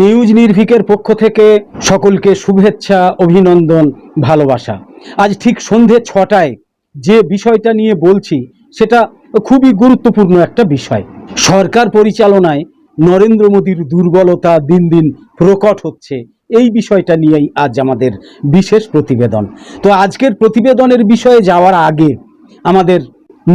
News নির্ভিকের পক্ষ থেকে সকলকে শুভেচ্ছা, অভিনন্দন, ভালোবাসা। আজ ঠিক সন্ধে ছটায় যে বিষয়টা নিয়ে বলছি, সেটা খুবই গুরুত্বপূর্ণ একটা বিষয়। সরকার পরিচালনায় নরেন্দ্র মোদীর দুর্বলতা দিন দিন প্রকট হচ্ছে। এই বিষয়টা নিয়েই আজ আমাদের বিশেষ প্রতিবেদন। তো আজকের প্রতিবেদনের বিষয়ে যাওয়ার আগে আমাদের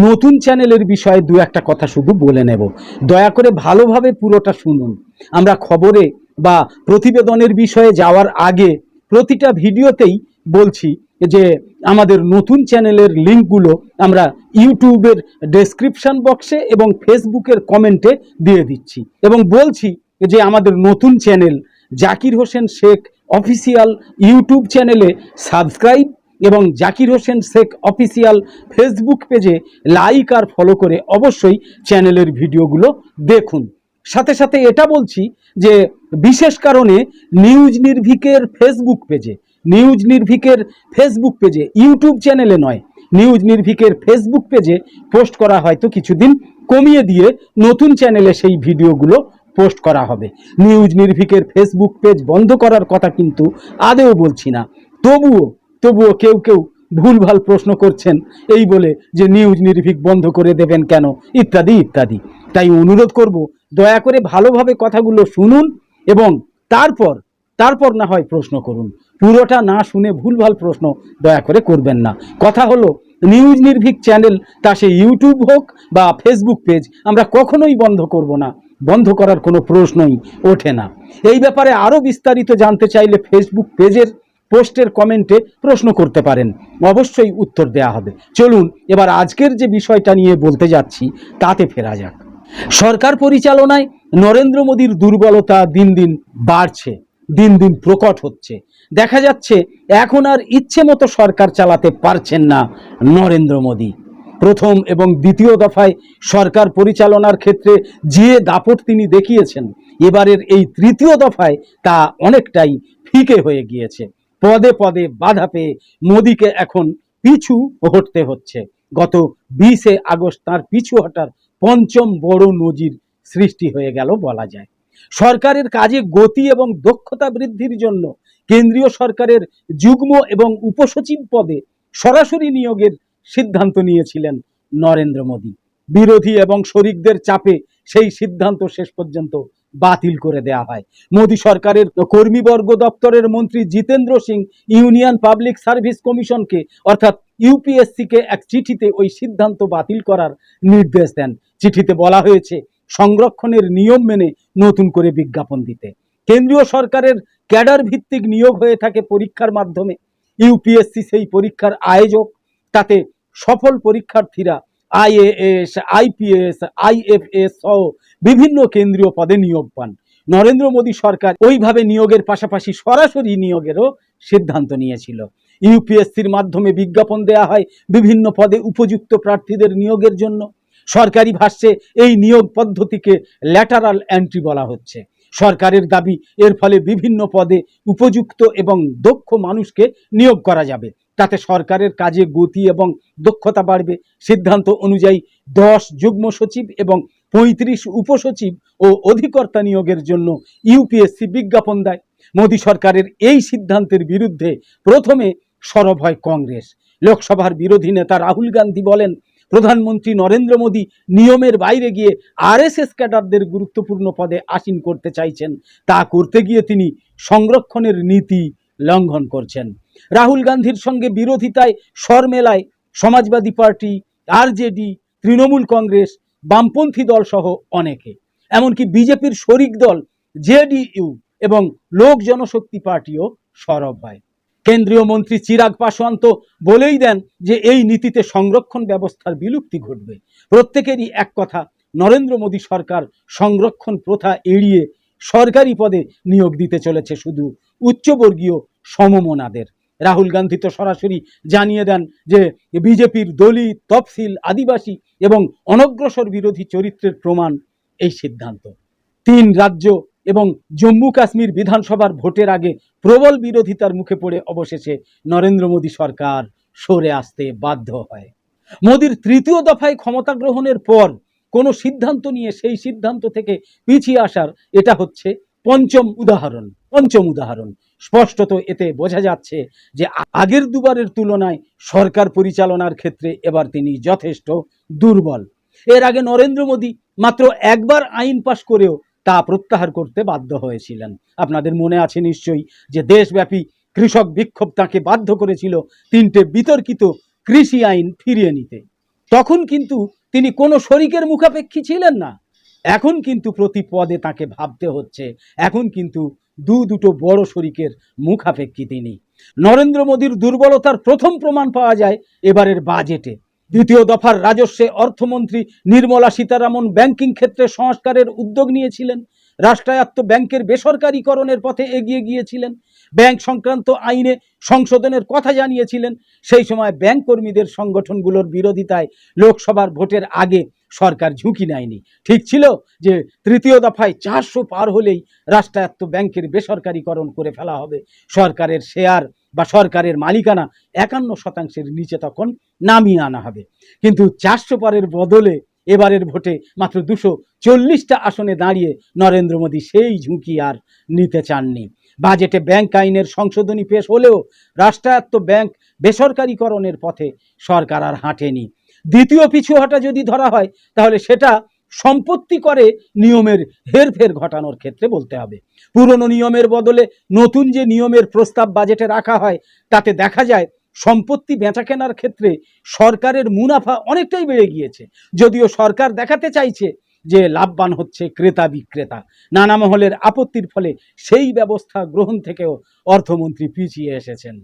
নতুন চ্যানেলের বিষয়ে দু একটা কথা শুধু বলে নেব। দয়া করে ভালোভাবে পুরোটা শুনুন। আমরা খবরে বা প্রতিবেদনের বিষয়ে যাওয়ার আগে প্রতিটা ভিডিওতেই বলছি যে আমাদের নতুন চ্যানেলের লিঙ্কগুলো আমরা ইউটিউবের ডেসক্রিপশন বক্সে এবং ফেসবুকের কমেন্টে দিয়ে দিচ্ছি। এবং বলছি যে আমাদের নতুন channel Zakir Hossain Sheikh official YouTube চ্যানেলে সাবস্ক্রাইব এবং জাকির হোসেন শেখ অফিসিয়াল ফেসবুক পেজে লাইক আর ফলো করে অবশ্যই চ্যানেলের ভিডিওগুলো দেখুন। সাথে সাথে এটা বলছি যে বিশেষ কারণে নিউজ নির্ভিকের ফেসবুক পেজে নিউজ নির্ভিকের ফেসবুক পেজে ইউটিউব চ্যানেলে নয়, নিউজ নির্ভিকের ফেসবুক পেজে পোস্ট করা হয়তো কিছুদিন কমিয়ে দিয়ে নতুন চ্যানেলে সেই ভিডিওগুলো পোস্ট করা হবে। নিউজ নির্ভিকের ফেসবুক পেজ বন্ধ করার কথা কিন্তু আদেও বলছি না। তবুও তবুও কেউ কেউ ভুলভাল প্রশ্ন করছেন এই বলে যে নিউজ নির্ভীক বন্ধ করে দেবেন কেন? ইত্যাদি ইত্যাদি। তাই অনুরোধ করব, দয়া করে ভালোভাবে কথাগুলো শুনুন এবং তারপর তারপর না হয় প্রশ্ন করুন। পুরোটা না শুনে ভুলভাল প্রশ্ন দয়া করে করবেন না। কথা হলো, নিউজ নির্ভীক চ্যানেল তা সে ইউটিউব হোক বা ফেসবুক পেজ, আমরা কখনোই বন্ধ করব না। বন্ধ করার কোনো প্রশ্নই ওঠে না। এই ব্যাপারে আরও বিস্তারিত জানতে চাইলে ফেসবুক পেজের পোস্টের কমেন্টে প্রশ্ন করতে পারেন। অবশ্যই উত্তর দেয়া হবে। চলুন, এবার আজকের যে বিষয়টা নিয়ে বলতে যাচ্ছি, তাতে ফেরা যাক। সরকার পরিচালনায় নরেন্দ্র মোদীর দুর্বলতা দিন দিন বাড়ছে, দিন দিন প্রকট হচ্ছে। দেখা যাচ্ছে, এখন আর ইচ্ছে মতো সরকার চালাতে পারছেন না নরেন্দ্র মোদী। প্রথম এবং দ্বিতীয় দফায় সরকার পরিচালনার ক্ষেত্রে যে দাপট তিনি দেখিয়েছেন, এবারের এই তৃতীয় দফায় তা অনেকটাই ফিকে হয়ে গিয়েছে। পদে পদে বাধা পেয়ে মোদীকে এখন পিছু হটতে হচ্ছে। গত বিশে আগস্ট তার পিছু হটার পঞ্চম বড় নজির সৃষ্টি হয়ে গেল বলা যায়। সরকারের কাজে গতি এবং দক্ষতা বৃদ্ধির জন্য কেন্দ্রীয় সরকারের যুগ্ম এবং উপসচিব পদে সরাসরি নিয়োগের সিদ্ধান্ত নিয়েছিলেন নরেন্দ্র মোদী। বিরোধী এবং শরিকদের চাপে সেই সিদ্ধান্ত শেষ পর্যন্ত বাতিল করে দেয়া হয়। মোদী সরকারের কর্মীবর্গ দপ্তরের মন্ত্রী Jitendra Singh union public service কমিশনকে, অর্থাৎ ইউপিএসসিকে এক চিঠিতে ওই সিদ্ধান্ত বাতিল করার নির্দেশ দেন। চিঠিতে বলা হয়েছে, সংরক্ষণের নিয়ম মেনে নতুন করে বিজ্ঞাপন দিতে। কেন্দ্রীয় সরকারের ক্যাডার ভিত্তিক নিয়োগ হয়ে থাকে পরীক্ষার মাধ্যমে। ইউপিএসসি সেই পরীক্ষার আয়োজক। তাতে সফল পরীক্ষার্থীরা আইএএস, আইপিএস, আইএফএস সহ বিভিন্ন কেন্দ্রীয় পদে নিয়োগ পান। নরেন্দ্র মোদী সরকার ওইভাবে নিয়োগের পাশাপাশি সরাসরি নিয়োগেরও সিদ্ধান্ত নিয়েছিল। ইউপিএসসির মাধ্যমে বিজ্ঞাপন দেয়া হয় বিভিন্ন পদে উপযুক্ত প্রার্থীদের নিয়োগের জন্য। সরকারি ভাষ্যে এই নিয়োগ পদ্ধতিকে ল্যাটারাল এন্ট্রি বলা হচ্ছে। সরকারের দাবি, এর ফলে বিভিন্ন পদে উপযুক্ত এবং দক্ষ মানুষকে নিয়োগ করা যাবে। তাতে সরকারের কাজে গতি এবং দক্ষতা বাড়বে। সিদ্ধান্ত অনুযায়ী দশ যুগ্ম সচিব এবং পঁয়ত্রিশ উপসচিব ও অধিকর্তা নিয়োগের জন্য ইউপিএসসি বিজ্ঞাপন দেয়। মোদী সরকারের এই সিদ্ধান্তের বিরুদ্ধে প্রথমে সরব হয় কংগ্রেস। লোকসভার বিরোধী নেতা রাহুল গান্ধী বলেন, প্রধানমন্ত্রী নরেন্দ্র মোদী নিয়মের বাইরে গিয়ে আরএসএস ক্যাডারদের গুরুত্বপূর্ণ পদে আসীন করতে চাইছেন। তা করতে গিয়ে তিনি সংরক্ষণের নীতি লঙ্ঘন করছেন। রাহুল গান্ধীর সঙ্গে বিরোধিতায় স্বর মেলায় Samajwadi party, RJD, Trinamool Congress বামপন্থী দল সহ অনেকে। এমনকি বিজেপির শরিক দল জেডিইউ এবং লোক জনশক্তি পার্টিও সরব হয়। কেন্দ্রীয় মন্ত্রী চিরাগ পাসওয়ান তো বলেই দেন যে এই নীতিতে সংরক্ষণ ব্যবস্থার বিলুপ্তি ঘটবে। প্রত্যেকেরই এক কথা, নরেন্দ্র মোদী সরকার সংরক্ষণ প্রথা এড়িয়ে সরকারি পদে নিয়োগ দিতে চলেছে শুধু উচ্চবর্গীয় সমমনাদের। রাহুল গান্ধী তো সরাসরি জানিয়ে দেন যে বিজেপির দলিত, তফসিল, আদিবাসী এবং অনগ্রসর বিরোধী চরিত্রের প্রমাণ এই সিদ্ধান্ত। তিন রাজ্য এবং জম্মু কাশ্মীর বিধানসভার ভোটের আগে প্রবল বিরোধিতার মুখে পড়ে অবশেষে নরেন্দ্র মোদী সরকার সরে আসতে বাধ্য হয়। মোদীর তৃতীয় দফায় ক্ষমতা গ্রহণের পর কোনো সিদ্ধান্ত নিয়ে সেই সিদ্ধান্ত থেকে পিছিয়ে আসার এটা হচ্ছে পঞ্চম উদাহরণ পঞ্চম উদাহরণ। স্পষ্টত এতে বোঝা যাচ্ছে যে আগের দুবারের তুলনায় সরকার পরিচালনার ক্ষেত্রে এবার তিনি যথেষ্ট দুর্বল। এর আগে নরেন্দ্র মোদী মাত্র একবার আইন পাশ করেও তা প্রত্যাহার করতে বাধ্য হয়েছিলেন। আপনাদের মনে আছে নিশ্চয়ই যে দেশব্যাপী কৃষক বিক্ষোভ তাকে বাধ্য করেছিল তিনটে বিতর্কিত কৃষি আইন ফিরিয়ে নিতে। তখন কিন্তু তিনি কোনো শরিকের মুখাপেক্ষী ছিলেন না। এখন কিন্তু প্রতি পদে তাকে ভাবতে হচ্ছে। এখন কিন্তু দু দুটো বড় শরিকের মুখাপেক্ষী তিনি নরেন্দ্র মোদীর দুর্বলতার প্রথম প্রমাণ পাওয়া যায় এবারের বাজেটে। দ্বিতীয় দফার রাজস্বে অর্থমন্ত্রী নির্মলা সীতারামন ব্যাংকিং ক্ষেত্রে সংস্কারের উদ্যোগ নিয়েছিলেন। রাষ্ট্রায়ত্ত ব্যাংকের বেসরকারীকরণের পথে এগিয়ে গিয়েছিলেন। ব্যাংক সংক্রান্ত আইনে সংশোধনের কথা জানিয়েছিলেন। সেই সময় ব্যাংক কর্মীদের সংগঠনগুলোর বিরোধিতায় লোকসভার ভোটের আগে সরকার ঝুঁকি নেয়নি। ঠিক ছিল যে তৃতীয় দফায় চারশো পার হলেই রাষ্ট্রায়ত্ত ব্যাংকের বেসরকারীকরণ করে ফেলা হবে। সরকারের শেয়ার বা সরকারের মালিকানা একান্ন শতাংশের নিচে তখন নামিয়ে আনা হবে। কিন্তু চারশো পারের বদলে এবারের ভোটে মাত্র দুশো চল্লিশটা আসনে দাঁড়িয়ে নরেন্দ্র মোদী সেই ঝুঁকি আর নিতে চাননি। বাজেটে ব্যাংক আইনের সংশোধনী পেশ হলেও রাষ্ট্রায়ত্ত ব্যাংক বেসরকারীকরণের পথে সরকার আর হাঁটেনি। দ্বিতীয় পিছু হটা যদি ধরা হয়, তাহলে সেটা সম্পত্তি করে নিয়মের হেরফের ঘটানোর ক্ষেত্রে বলতে হবে। পুরনো নিয়মের বদলে নতুন যে নিয়মের প্রস্তাব বাজেটে রাখা হয়, তাতে দেখা যায় সম্পত্তি বেচা কেনার ক্ষেত্রে সরকারের মুনাফা অনেকটাই বেড়ে গিয়েছে। যদিও সরকার দেখাতে চাইছে যে লাভবান হচ্ছে ক্রেতা বিক্রেতা। নানা মহলের আপত্তির ফলে সেই ব্যবস্থা গ্রহণ থেকেও অর্থমন্ত্রী পিছিয়ে এসেছেন।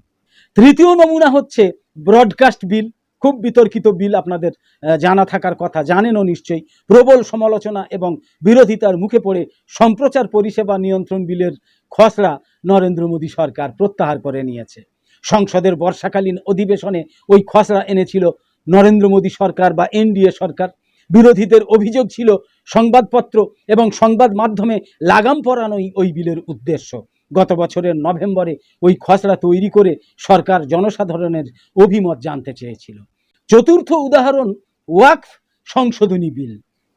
তৃতীয় নমুনা হচ্ছে ব্রডকাস্ট বিল খুব বিতর্কিত বিল আপনাদের জানা থাকার কথা। জানেনও নিশ্চয়ই, প্রবল সমালোচনা এবং বিরোধিতার মুখে পড়ে সম্প্রচার পরিষেবা নিয়ন্ত্রণ বিলের খসড়া নরেন্দ্র মোদী সরকার প্রত্যাহার করে নিয়েছে। সংসদের বর্ষাকালীন অধিবেশনে ওই খসড়া এনেছিল নরেন্দ্র মোদী সরকার বা এনডিএ সরকার। বিরোধীদের অভিযোগ ছিল সংবাদপত্র এবং সংবাদ মাধ্যমে লাগাম পরানোই ওই বিলের উদ্দেশ্য। গত বছরের নভেম্বরে ওই খসড়া তৈরি করে সরকার জনসাধারণের অভিমত জানতে চেয়েছিল। চতুর্থ উদাহরণ, ওয়াকফ সংশোধনী বিল।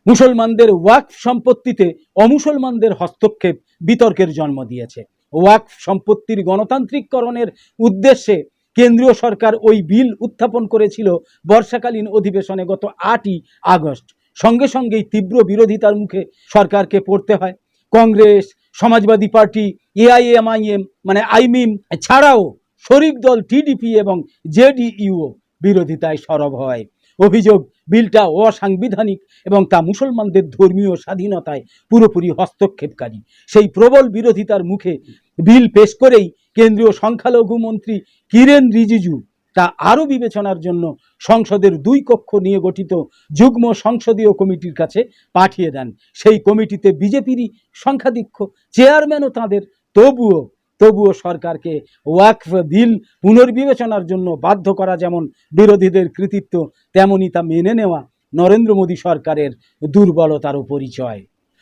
মুসলমানদের ওয়াকফ সম্পত্তিতে অমুসলমানদের হস্তক্ষেপ বিতর্কের জন্ম দিয়েছে। ওয়াকফ সম্পত্তির গণতান্ত্রিককরণের উদ্দেশ্যে কেন্দ্রীয় সরকার ওই বিল উত্থাপন করেছিল বর্ষাকালীন অধিবেশনে গত আটই আগস্ট। সঙ্গে সঙ্গেই তীব্র বিরোধিতার মুখে সরকারকে পড়তে হয়। কংগ্রেস সমাজবাদী পার্টি, এআইএমআইএম মানে আইমিম ছাড়াও শরিক দল, টিডিপি এবং জেডিইউ বিরোধিতায় সরব হয়। অভিযোগ, বিলটা অসাংবিধানিক এবং তা মুসলমানদের ধর্মীয় স্বাধীনতায় পুরোপুরি হস্তক্ষেপকারী। সেই প্রবল বিরোধিতার মুখে বিল পেশ করেই কেন্দ্রীয় সংখ্যালঘু মন্ত্রী কিরেন রিজিজু তা আরও বিবেচনার জন্য সংসদের দুই কক্ষ নিয়ে গঠিত যুগ্ম সংসদীয় কমিটির কাছে পাঠিয়ে দেন। সেই কমিটিতে বিজেপিরই সংখ্যাধিক্য চেয়ারম্যানও তাদের, তবুও তবুও সরকারকে ওয়াকফ বিল পুনর্বিবেচনার জন্য বাধ্য করা যেমন বিরোধীদের কৃতিত্ব তেমনই তা মেনে নেওয়া নরেন্দ্র মোদী সরকারের দুর্বলতারও পরিচয়।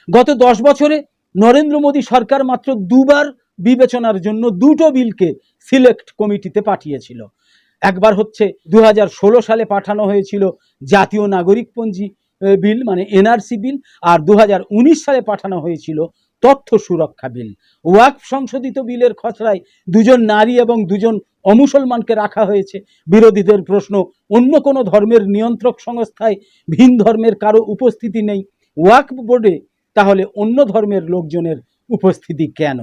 গত দশ বছরে নরেন্দ্র মোদী সরকার মাত্র দুবার বিবেচনার জন্য দুটো বিলকে সিলেক্ট কমিটিতে পাঠিয়েছিল। একবার হচ্ছে দু হাজার ষোলো সালে পাঠানো হয়েছিল জাতীয় নাগরিকপঞ্জি বিল মানে এনআরসি বিল, আর দু হাজার উনিশ সালে পাঠানো হয়েছিল তথ্য সুরক্ষা বিল। ওয়াকফ সংশোধিত বিলের খসড়ায় দুজন নারী এবং দুজন অমুসলমানকে রাখা হয়েছে। বিরোধীদের প্রশ্ন, অন্য কোনো ধর্মের নিয়ন্ত্রক সংস্থায় ভিন ধর্মের কারও উপস্থিতি নেই? ওয়াকফ বোর্ডে তাহলে অন্য ধর্মের লোকজনের উপস্থিতি কেন?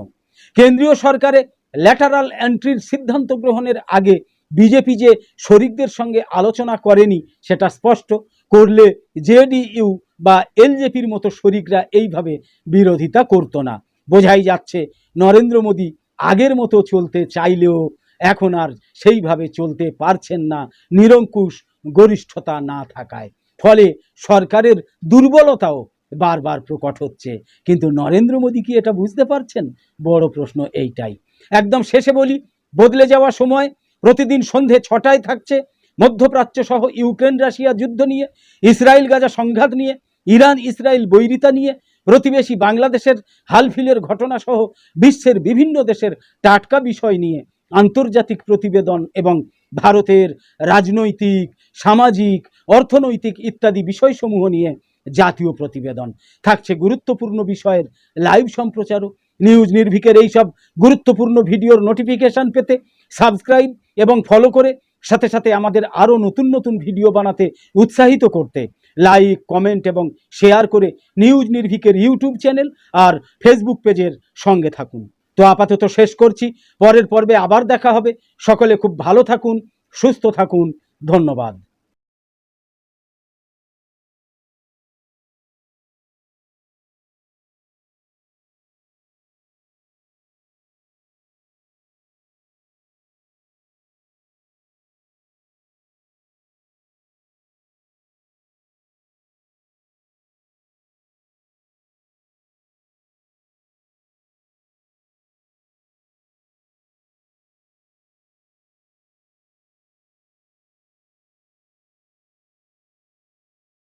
কেন্দ্রীয় সরকারে ল্যাটারাল এন্ট্রির সিদ্ধান্ত গ্রহণের আগে বিজেপি যে শরিকদের সঙ্গে আলোচনা করেনি, সেটা স্পষ্ট। করলে জেডিইউ বা এলজেপির মতো শরিকরা এইভাবে বিরোধিতা করতো না। বোঝাই যাচ্ছে, নরেন্দ্র মোদী আগের মতো চলতে চাইলেও এখন আর সেইভাবে চলতে পারছেন না, নিরঙ্কুশ গরিষ্ঠতা না থাকায়। ফলে সরকারের দুর্বলতাও বারবার প্রকট হচ্ছে। কিন্তু নরেন্দ্র মোদী কি এটা বুঝতে পারছেন? বড় প্রশ্ন এইটাই। একদম শেষে বলি, বদলে যাওয়া সময় প্রতিদিন সন্ধে ছটায় থাকছে মধ্যপ্রাচ্য সহ ইউক্রেন, রাশিয়া যুদ্ধ নিয়ে, ইসরায়েল, গাজা সংঘাত নিয়ে, ইরান, ইসরায়েল বৈরিতা নিয়ে, প্রতিবেশী বাংলাদেশের হালফিলের ঘটনা সহ বিশ্বের বিভিন্ন দেশের টাটকা বিষয় নিয়ে আন্তর্জাতিক প্রতিবেদন এবং ভারতের রাজনৈতিক, সামাজিক, অর্থনৈতিক ইত্যাদি বিষয়সমূহ নিয়ে জাতীয় প্রতিবেদন। থাকছে গুরুত্বপূর্ণ বিষয়ের লাইভ সম্প্রচারও। নিউজ নির্ভিকের এই সব গুরুত্বপূর্ণ ভিডিওর নোটিফিকেশন পেতে সাবস্ক্রাইব এবং ফলো করে সাথে সাথে আমাদের আরও নতুন নতুন ভিডিও বানাতে উৎসাহিত করতে। লাইক কমেন্ট এবং শেয়ার করে নিউজ নির্ভিকের ইউটিউব চ্যানেল আর ফেসবুক পেজের সঙ্গে থাকুন। তো আপাতত শেষ করছি। পরের পর্বে আবার দেখা হবে। সকলে খুব ভালো থাকুন, সুস্থ থাকুন। ধন্যবাদ।